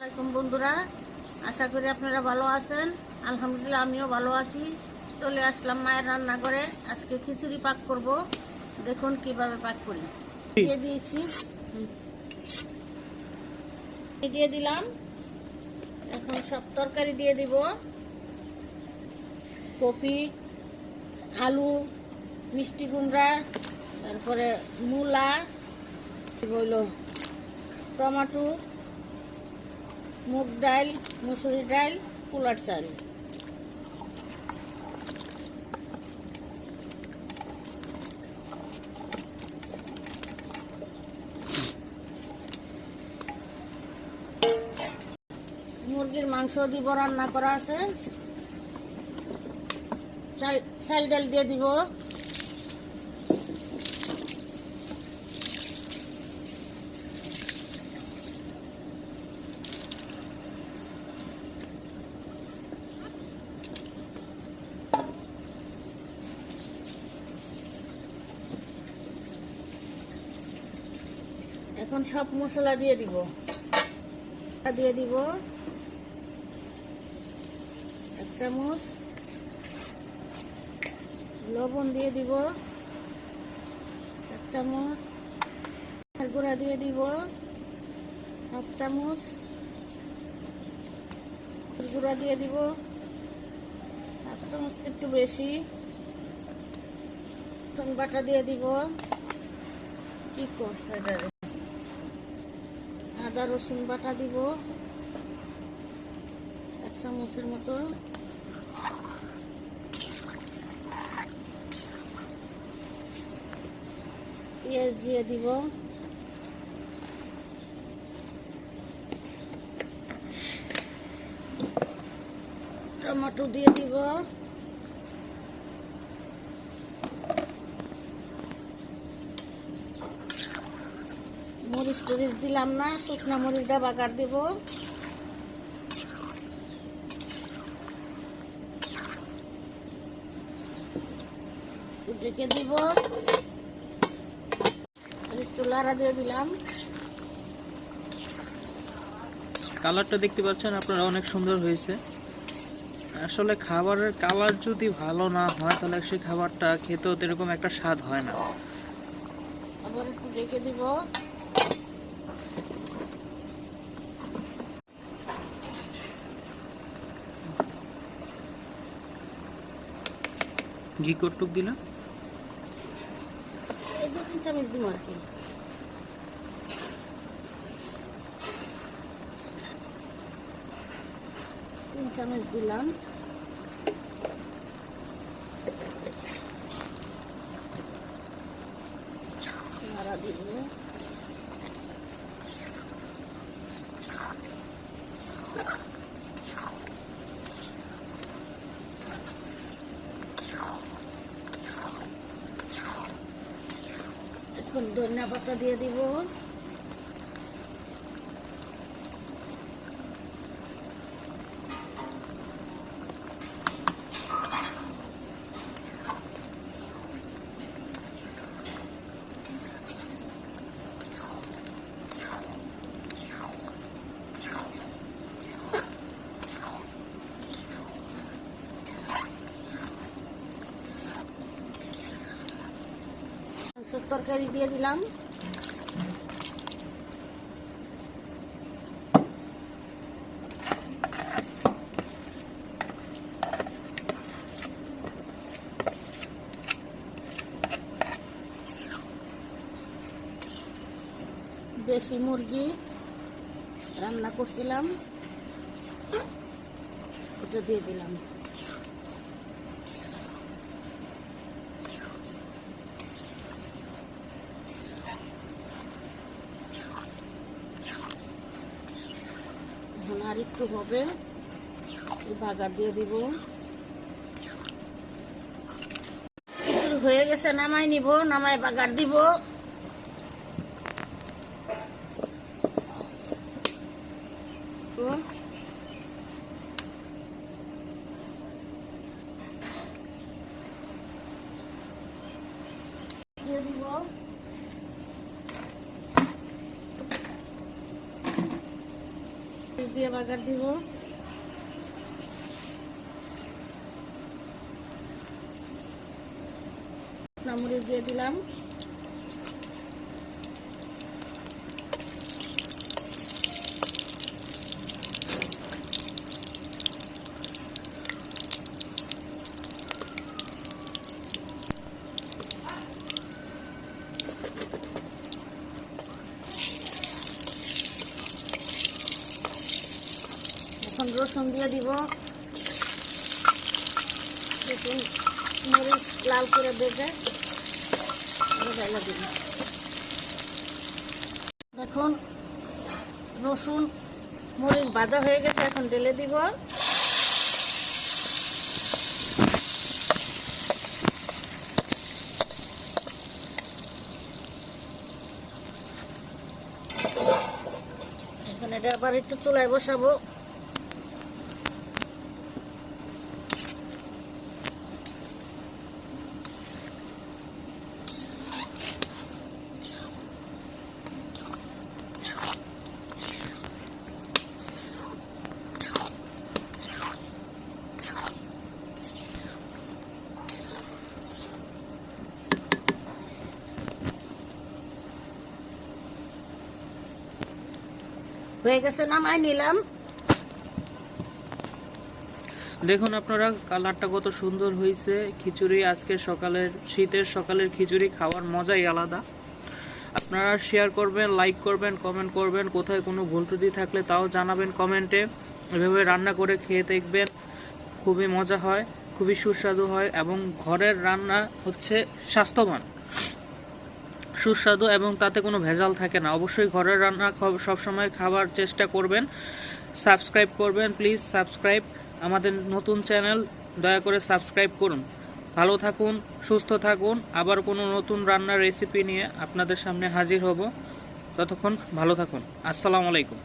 আসসালামাইকুম বন্ধুরা। আশা করি আপনারা ভালো আছেন। আলহামদুলিল্লাহ আমিও ভালো আছি। চলে আসলাম মায়ের রান্না করে আজকে খিচুড়ি পাক করব। দেখুন কীভাবে পাক করি। দিয়ে দিয়েছি। দিয়ে দিলাম। এখন সব তরকারি দিয়ে দিব। কপি, আলু, মিষ্টি কুমড়া, তারপরে মূলা, হইল টমাটো মুগ ডাল মুসুরি ডাল কুলার চাল। মুরগির মাংস দিব, রান্না করা আছে। চাল চাল ডাল দিয়ে দিব। এখন সব মশলা দিয়ে দিব। দিয়ে দিব এক চামচ। লবণ দিয়ে দিব এক চামচ। গুঁড়া দিয়ে দিব এক চামচ। গুঁড়া দিয়ে দিব এক চামচ একটু বেশি। বাটা দিয়ে দিব। কি করছে? আদা রসুন বাটা দিব। এক চামচের মতো। পেঁয়াজ দিয়ে দিব। টমেটো দিয়ে দিব। মরিচ দিলাম না শুকনা মরিচটা বাগার দিব। ঢেকে দিব। একটু লাড়া দিয়ে দিলাম। কালারটা দেখতে পাচ্ছেন আপনারা অনেক সুন্দর হয়েছে। আসলে খাবারের কালার যদি ভালো না হয় তাহলে সেই খাবারটা খেতেও এরকম একটা স্বাদ হয় না। আবার একটু রেখে দিব। ঘি কটুক দিলাম তিন চামচ দিলাম। নাড়া দিব। এখন ধনিয়া পাতা দিয়ে দিব। মাংসের তরকারি দিয়ে দিলাম। দেশি মুরগি রান্না করছিলাম। ওটা দিয়ে দিলাম এখন আর একটু হবে। এই বাগার দিয়ে দিব। কিছু হয়ে গেছে, নামাই নিব, নামাই বাগার দিব। দিয়ে দিব পেঁয়াজ দিয়ে বাগার দিব। মরিচ দিয়ে দিলাম। রসুন দিয়ে দিব। রসুন মরিচ লাল করে বেজে ঢাইলা দিব। দেখুন, রসুন, মরিচ ভাজা হয়ে গেছে, এখন ঢেলে দিব। এখন এটা আবার একটু চুলায় বসাবো। হয়ে গেছে নামাই নিলাম দেখুন আপনারা, কালারটা কত সুন্দর হয়েছে খিচুড়ি আজকে সকালের, শীতের সকালের খিচুড়ি, খাওয়ার মজাই আলাদা। আপনারা শেয়ার করবেন লাইক করবেন কমেন্ট করবেন, কোথায় কোনো ভুল ত্রুটি থাকলে তাও জানাবেন কমেন্টে। এভাবে রান্না করে খেয়ে দেখবেন, খুবই মজা হয়, খুবই সুস্বাদু হয়, এবং ঘরের রান্না হচ্ছে স্বাস্থ্যবান। সুস্বাদু এবং তাতে কোনো ভেজাল থাকে না। অবশ্যই ঘরের রান্না সবসময় খাবার চেষ্টা করবেন। সাবস্ক্রাইব করবেন, প্লিজ সাবস্ক্রাইব। আমাদের নতুন চ্যানেল, দয়া করে সাবস্ক্রাইব করুন। ভালো থাকুন, সুস্থ থাকুন। আবার কোনো নতুন রান্নার রেসিপি নিয়ে আপনাদের সামনে হাজির হব। ততক্ষণ ভালো থাকুন। আসসালামু আলাইকুম।